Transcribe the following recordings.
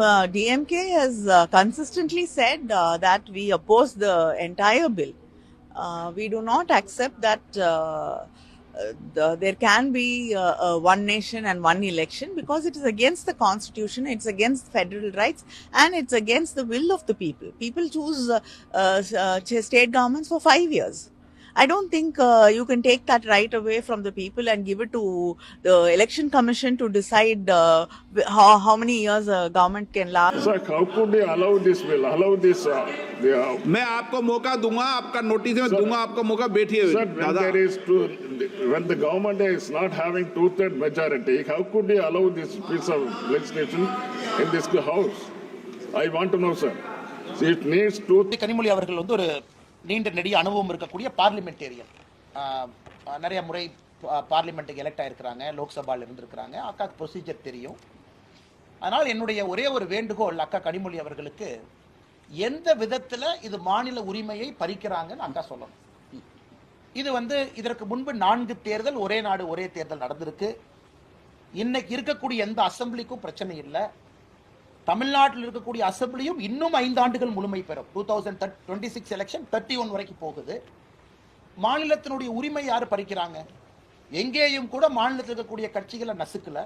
uh, DMK has uh, consistently said uh, that we oppose the entire bill. Uh, we do not accept that uh, uh, the, there can be one nation and one election because it is against the constitution, it's against federal rights, and it's against the will of the people. People choose state governments for five years. I don't think uh, you can take that right away from the people and give it to the election commission to decide uh, wh- how, how many years a government can last. Sir, how could they allow this bill, allow this, uh, the, uh, मैं आपको मौका दूंगा आपका notice में दूंगा आपको मौका बैठिए sir, when दादा there is two, when the government is not having two-third majority, how could they allow this piece of legislation in this house? I want to know, sir. See, It needs two, Kanimozhi அவர்கள் வந்து ஒரு நீண்ட நெடிய அனுபவம் இருக்கக்கூடிய parliamentarian. நிறைய முறை பார்லிமெண்ட்டுக்கு elect ஆகிருக்கிறாங்க லோக்சபாவில் இருந்திருக்கிறாங்க. அக்காக்கு ப்ரொசீஜர் தெரியும். அதனால் என்னுடைய ஒரே ஒரு வேண்டுகோள் அக்கா கனிமொழி அவர்களுக்கு எந்த விதத்தில் இது மாநில உரிமையை பறிக்கிறாங்கன்னு அக்கா சொல்லணும். இது வந்து இதற்கு முன்பு நான்கு தேர்தல் ஒரே நாடு ஒரே தேர்தல் நடந்திருக்கு. இன்னைக்கு இருக்கக்கூடிய எந்த அசெம்பிளிக்கும் பிரச்சனை இல்லை. தமிழ்நாட்டில் இருக்கக்கூடிய அசம்பிளியும் இன்னும் ஐந்து ஆண்டுகள் முழுமை பெறும். Two thousand that twenty six election thirty one வரைக்கும் போகுது. மாநிலத்தினுடைய உரிமை யார் பறிக்கிறாங்க? எங்கேயும் கூட மாநிலத்தில் இருக்கக்கூடிய கட்சிகளை நசுக்கல.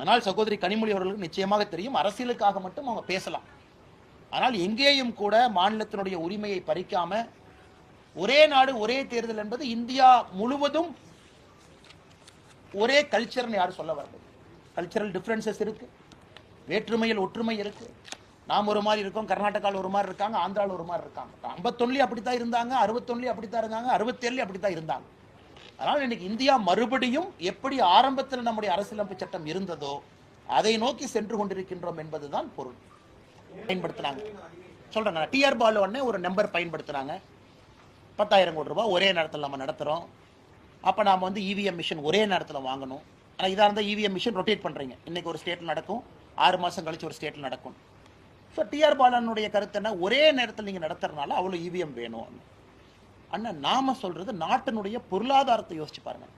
ஆனால் சகோதரி கனிமொழி அவர்களுக்கு நிச்சயமாக தெரியும் அரசியலுக்காக மட்டும் அவங்க பேசலாம். ஆனால் எங்கேயும் கூட மாநிலத்தினுடைய உரிமையை பறிக்காம ஒரே நாடு ஒரே தேர்தல் என்பது இந்தியா முழுவதும் ஒரே கல்ச்சர்னு யாரும் சொல்ல வரது கல்ச்சரல் டிஃப்ரென்சஸ் இருக்குது வேற்றுமையில் ஒற்றுமை இருக்கு. நாம் ஒரு மாதிரி இருக்கோம் கர்நாடகாவில் ஒரு மாதிரி இருக்காங்க ஆந்திராவில் ஒரு மாதிரி இருக்காங்க. ஐம்பத்தொன்னுலயும் அப்படித்தான் இருந்தாங்க அறுபத்தொன்னுலயும் அப்படித்தான் இருந்தாங்க அப்படி அப்படித்தான் இருந்தாங்க. அதனால் இன்னைக்கு இந்தியா மறுபடியும் எப்படி ஆரம்பத்தில் நம்முடைய அரசியலமைப்பு சட்டம் இருந்ததோ அதை நோக்கி சென்று கொண்டிருக்கின்றோம் என்பதுதான் பொருள். பயன்படுத்துனாங்க சொல்றேன் டிஆர் பால் ஒன்னே ஒரு நம்பர் பயன்படுத்துகிறாங்க பத்தாயிரம் கோடி ரூபாய் ஒரே நேரத்தில் நம்ம நடத்துகிறோம் அப்போ நாம் வந்து இவிஎம் மிஷின் ஒரே நேரத்தில் வாங்கணும். ஆனால் இதாக இருந்தால் இவிஎம் மிஷின் ரொட்டேட் பண்ணுறீங்க இன்னைக்கு ஒரு ஸ்டேட்டில் நடக்கும். ஆறு மாதம் கழிச்சு ஒரு ஸ்டேட்டில் நடக்கும். ஸோ டிஆர் பாலனுடைய கருத்து என்ன? ஒரே நேரத்தில் நீங்கள் நடத்துறதுனால அவ்வளோ இவிஎம் வேணும். அண்ணா நாம சொல்கிறது நாட்டினுடைய பொருளாதாரத்தை யோசிச்சு பாருங்கள்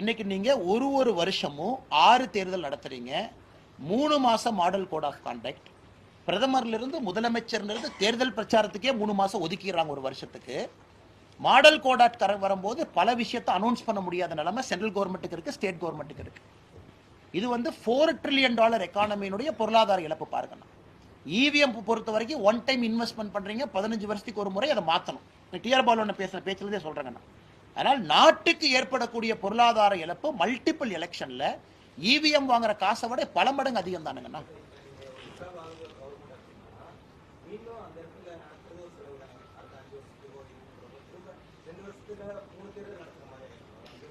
இன்றைக்கி நீங்கள் ஒரு ஒரு வருஷமும் ஆறு தேர்தல் நடத்துறீங்க. மூணு மாதம் மாடல் கோட் ஆஃப் கான்டாக்ட் பிரதமர்லேருந்து முதலமைச்சர்லேருந்து தேர்தல் பிரச்சாரத்துக்கே மூணு மாதம் ஒதுக்கிடுறாங்க ஒரு வருஷத்துக்கு. மாடல் கோட் ஆக்ட் தர வரும்போது பல விஷயத்தை அனௌன்ஸ் பண்ண முடியாத நிலைமை சென்ட்ரல் கவர்மெண்ட்டுக்கு இருக்கு ஸ்டேட் கவர்மெண்ட்டுக்கு இருக்கு. இது வந்து ஃபோர் ட்ரில்லியன் டாலர் எக்கானமியினுடைய பொருளாதார இழப்பு பாருங்கண்ணா. இவிஎம் பொறுத்த வரைக்கும் ஒன் டைம் இன்வெஸ்ட்மெண்ட் பண்றீங்க பதினஞ்சு வருஷத்துக்கு ஒரு முறை அதை மாற்றணும் டிஆர் பாலோட பேசுன பேச்சுலதே சொல்றேங்கண்ணா. அதனால் நாட்டுக்கு ஏற்படக்கூடிய பொருளாதார இழப்பு மல்டிபிள் எலெக்ஷன்ல இவிஎம் வாங்குற காசை விட பல மடங்கு அதிகம் தானுங்கண்ணா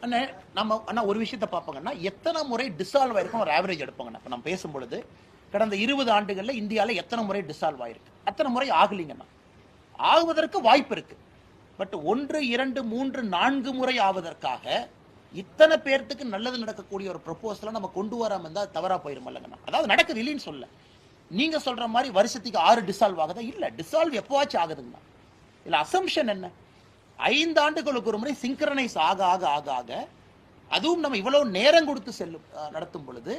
அண்ணே நம்ம அண்ணா ஒரு விஷயத்த பார்ப்போங்கன்னா எத்தனை முறை டிசால்வ் ஆயிருக்கும் ஒரு ஆவரேஜ் எடுப்போங்கண்ணா இப்போ நம்ம பேசும் பொழுது கடந்த இருபது ஆண்டுகளில் இந்தியாவில் எத்தனை முறை டிசால்வ் ஆயிருக்கு? அத்தனை முறை ஆகலிங்கண்ணா ஆகுவதற்கு வாய்ப்பு இருக்கு. பட் ஒன்று இரண்டு மூன்று நான்கு முறை ஆவதற்காக இத்தனை பேர்த்துக்கு நல்லது நடக்கக்கூடிய ஒரு ப்ரொப்போசலை நம்ம கொண்டு வராமல் இருந்தால் அது போயிடும் இல்லைங்கண்ணா அதாவது நடக்குது இல்லைன்னு சொல்ல. நீங்கள் சொல்கிற மாதிரி வருஷத்துக்கு ஆறு டிசால்வ் ஆகுதா? இல்லை. டிசால்வ் எப்போவாச்சும் ஆகுதுங்கண்ணா இதில் அசம்ஷன் என்ன? ஐந்து ஆண்டுகளுக்கு ஒரு முறை சிங்க்ரனைஸ் ஆக ஆக ஆக ஆக அதுவும் நம்ம இவ்வளவு நேரம் கொடுத்து செல்லும் நடத்தும் பொழுது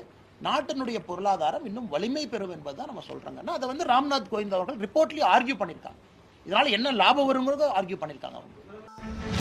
நாட்டினுடைய பொருளாதாரம் இன்னும் வலிமை பெறும் என்பதுதான் நம்ம சொல்றாங்கன்னா அதை வந்து ராம்நாத் கோவிந்த் அவர்கள் ரிப்போர்ட்லயும் ஆர்கியூ பண்ணியிருக்காங்க. இதனால என்ன லாபம் வருங்கிறத ஆர்கியூ பண்ணியிருக்காங்க அவங்க.